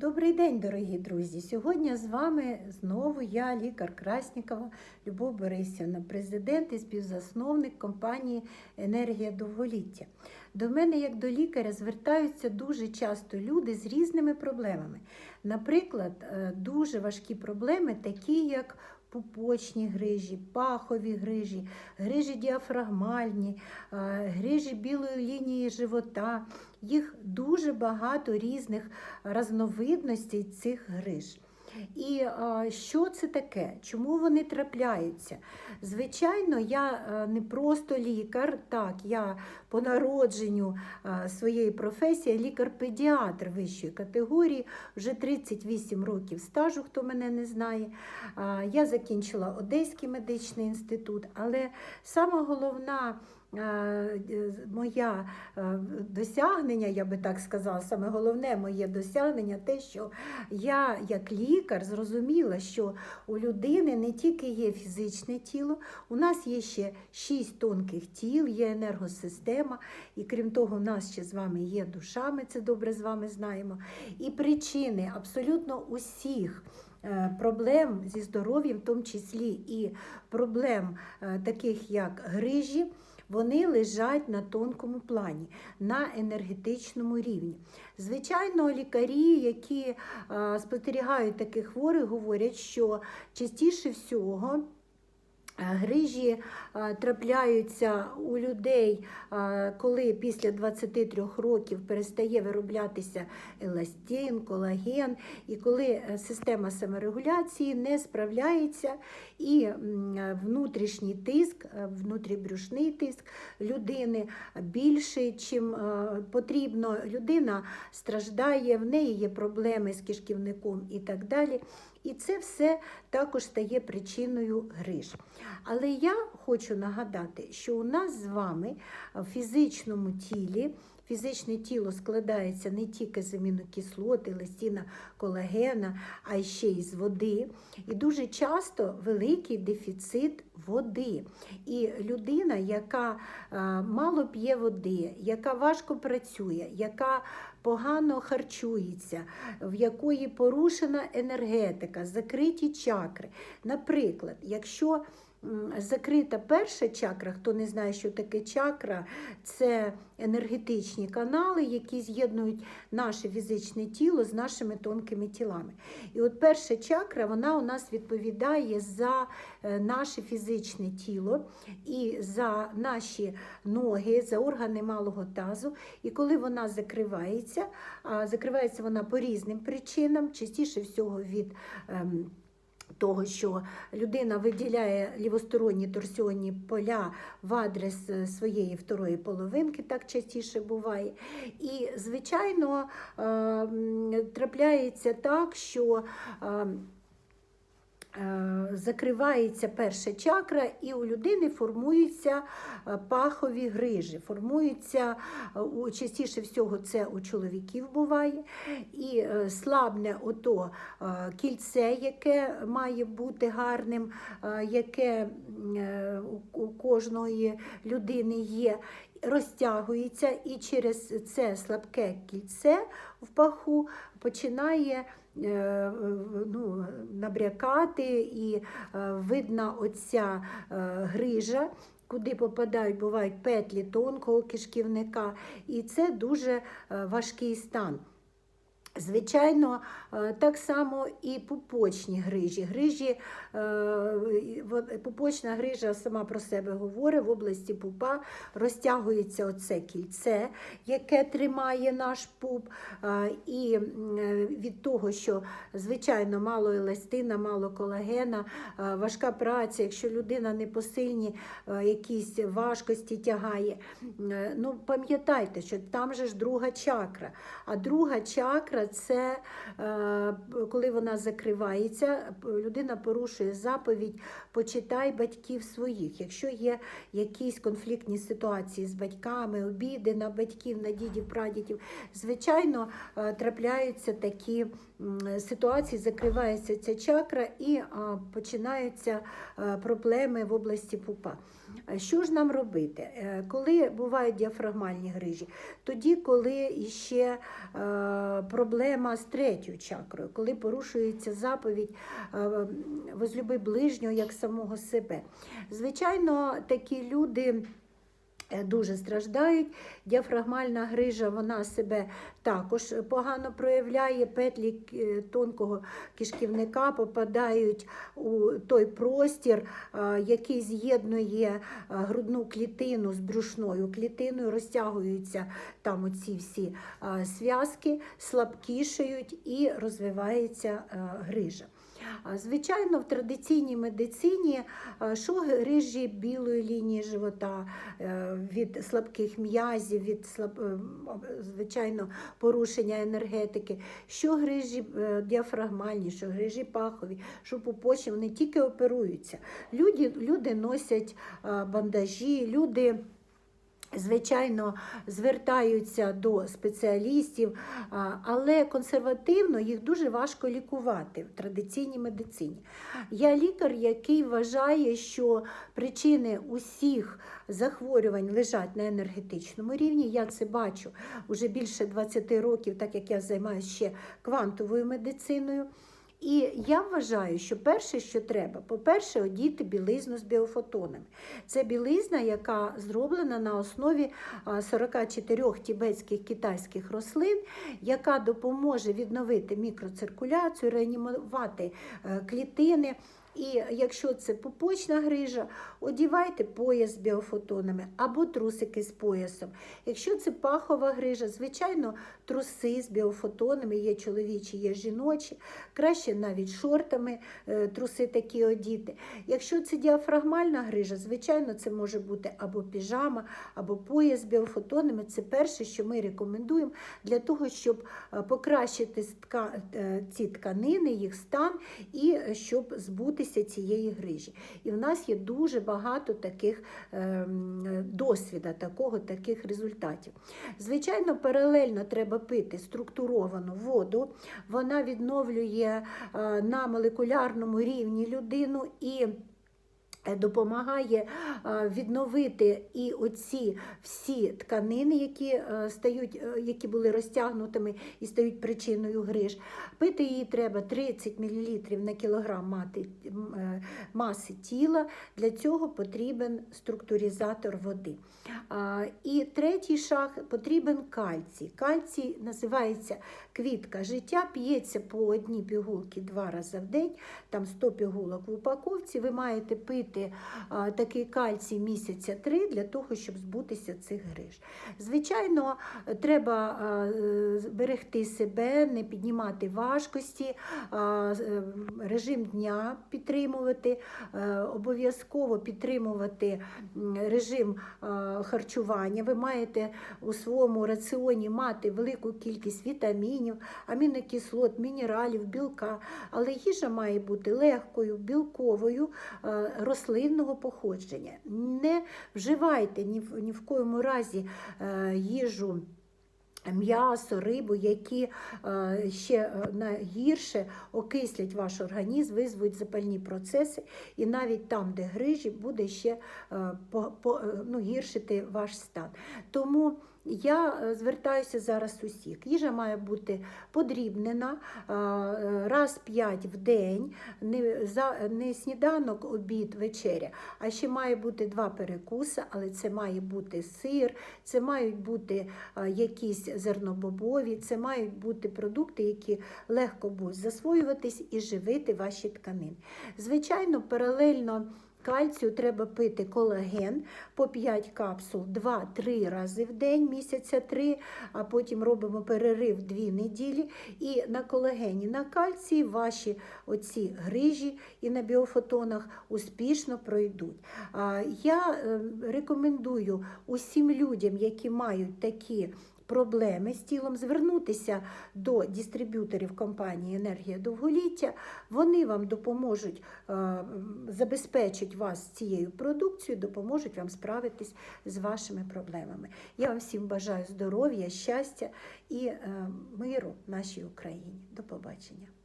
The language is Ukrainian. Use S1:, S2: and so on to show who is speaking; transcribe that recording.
S1: Добрий день, дорогі друзі! Сьогодні з вами знову я, лікар Краснікова Любов Борисівна, президент і співзасновник компанії Енергія довголіття. До мене, як до лікаря, звертаються дуже часто люди з різними проблемами. Наприклад, е, дуже важкі проблеми, такі як пупочні грижі, пахові грижі, грижі діафрагмальні, е, грижі білої лінії живота. Їх дуже багато різних разновидностей цих гриж. І а, що це таке? Чому вони трапляються? Звичайно, я а, не просто лікар, так, я по народженню а, своєї професії лікар-педіатр вищої категорії, вже 38 років стажу, хто мене не знає. А, я закінчила Одеський медичний інститут, але сама головна. Е, моя е, досягнення, я би так сказала, саме головне моє досягнення те, що я, як лікар, зрозуміла, що у людини не тільки є фізичне тіло, у нас є ще шість тонких тіл, є енергосистема, і крім того, у нас ще з вами є душа, ми це добре з вами знаємо. І причини абсолютно усіх. е, Проблем зі здоров'ям, в тому числі і проблем таких як грижі, вони лежать на тонкому плані, на енергетичному рівні. Звичайно, лікарі, які е, спостерігають таких хворих, говорять, що частіше всього. Е, Грижі е, трапляються у людей, е, коли після 23 років перестає вироблятися еластин, колаген, і коли система саморегуляції не справляється, і внутрішній тиск, внутрібрюшний тиск людини більший, чим е, потрібно. Людина страждає, в неї є проблеми з кишківником і так далі. І це все також стає причиною гриж. Але я хочу нагадати, що у нас з вами в фізичному тілі. Фізичне тіло складається не тільки з амінокислот, листіна колагена, а ще й з води. І дуже часто великий дефіцит води. І людина, яка е, мало п'є води, яка важко працює, яка погано харчується, в якої порушена енергетика, закриті чакри. Наприклад, якщо Закрита перша чакра, хто не знає, що таке чакра, це енергетичні канали, які з'єднують наше фізичне тіло з нашими тонкими тілами. І от перша чакра, вона у нас відповідає за е, наше фізичне тіло і за наші ноги, за органи малого тазу. І коли вона закривається, а закривається вона по різним причинам, частіше всього від. Того, що людина виділяє лівосторонні торсіонні поля в адрес е, своєї второї половинки, так частіше буває. І, звичайно, е, трапляється так, що е, закривається перша чакра, і у людини формуються е, пахові грижі. Формуються е, частіше всього це у чоловіків буває. І е, слабне ото е, кільце, яке має бути гарним, е, яке е, у- кожної людини є. Розтягується і через це слабке кільце в паху починає е, ну, набрякати і е, видна оця е, грижа. Куди попадають, бувають петлі тонкого кишківника, і це дуже е, важкий стан. Звичайно, е, так само і пупочні грижі. Грижі, е, пупочна грижа сама про себе говорить, в області пупа розтягується оце кільце, яке тримає наш пуп. Е, І від того, що звичайно мало еластина, мало колагена, важка праця, якщо людина не посильні якісь важкості тягає, ну пам'ятайте, що там же ж друга чакра. А друга чакра це е, коли вона закривається, людина порушує заповідь почитай батьків своїх. Якщо є якісь конфліктні ситуації з батьками, обіди на батьків, на дідів, прадідів, звичайно, е, трапляються такі ситуації, закривається ця чакра і починаються е, проблеми в області пупа. Е, Що ж нам робити? Е, Коли бувають діафрагмальні грижі, тоді, коли ще е, проблема з третьою чакрою, коли порушується заповідь возлюби ближнього як самого себе. Звичайно, такі люди. Е, Дуже страждають. Діафрагмальна грижа вона себе також погано проявляє. Петлі е, тонкого кишківника попадають у той простір, е, який з'єднує грудну клітину з брюшною клітиною, розтягуються там оці всі зв'язки, слабкішають і розвивається грижа. Звичайно, в традиційній медицині а, що грижі білої лінії живота е, від слабких м'язів, від слаб... е, звичайно порушення енергетики, що грижі е, діафрагмальні, що грижі пахові, що пупочні, вони тільки оперуються. Люди, люди носять бандажі, люди. Звичайно, звертаються до спеціалістів, але консервативно їх дуже важко лікувати в традиційній медицині. Я лікар, який вважає, що причини усіх захворювань лежать на енергетичному рівні. Я це бачу вже більше 20 років, так як я займаюся ще квантовою медициною. І я вважаю, що перше, що треба, по-перше, одіти білизну з біофотонами. Це білизна, яка зроблена на основі 44 тібетських китайських рослин, яка допоможе відновити мікроциркуляцію, реанімувати е, клітини. І якщо це пупочна грижа, одівайте пояс з біофотонами або трусики з поясом. Якщо це пахова грижа, звичайно, труси з біофотонами, є чоловічі, є жіночі, краще навіть шортами е, труси такі одіти. Якщо це діафрагмальна грижа, звичайно, це може бути або піжама, або пояс з біофотонами. Це перше, що ми рекомендуємо для того, щоб е, покращити е, ці тканини, їх стан і щоб збутися цієї грижі. І в нас є дуже багато таких досвіда, такого, таких результатів. Звичайно, паралельно треба пити структуровану воду. Вона відновлює е, на молекулярному рівні людину і. Е, Допомагає відновити і оці всі тканини, які е, стають, е, які були розтягнутими і стають причиною гриж. Пити її треба 30 мл на кілограм мати, маси тіла. Для цього потрібен структуризатор води. І третій шаг потрібен кальцій. Кальцій називається квітка життя, п'ється по одній пігулки два рази в день, там 100 пігулок в упаковці. Ви маєте пити а, такий кальцій місяця три для того, щоб збутися цих гриж. Звичайно, треба берегти себе, не піднімати важкості, е, режим дня підтримувати, е, обов'язково підтримувати режим харчування. Ви маєте у своєму раціоні мати велику кількість вітамінів, амінокислот, мінералів, білка, але їжа має бути легкою, білковою, е, рослинного походження. Не вживайте ні в, ні в коєму разі е, їжу. М'ясо, рибу, які е, ще е, гірше окислять ваш організм, визвуть запальні процеси, і навіть там, де грижі, буде ще ну, гіршити ваш стан. Тому я е, звертаюся зараз усіх. Їжа має бути подрібнена е, раз п'ять в день, не, за, не сніданок, обід, вечеря, а ще має бути два перекуси, але це має бути сир, це мають бути е, якісь зернобобові, це мають бути продукти, які легко будуть засвоюватись і живити ваші тканини. Звичайно, паралельно. Кальцію треба пити колаген по 5 капсул 2-3 рази в день, місяця 3, а потім робимо перерив 2 неділі. І на колагені, на кальції ваші оці грижі і на біофотонах успішно пройдуть. Я е, рекомендую усім людям, які мають такі проблеми з тілом, звернутися до дистриб'юторів компанії Енергія довголіття. Вони вам допоможуть е, забезпечать вас цією продукцією, допоможуть вам справитись з вашими проблемами. Я вам всім бажаю здоров'я, щастя і е, миру нашій Україні. До побачення.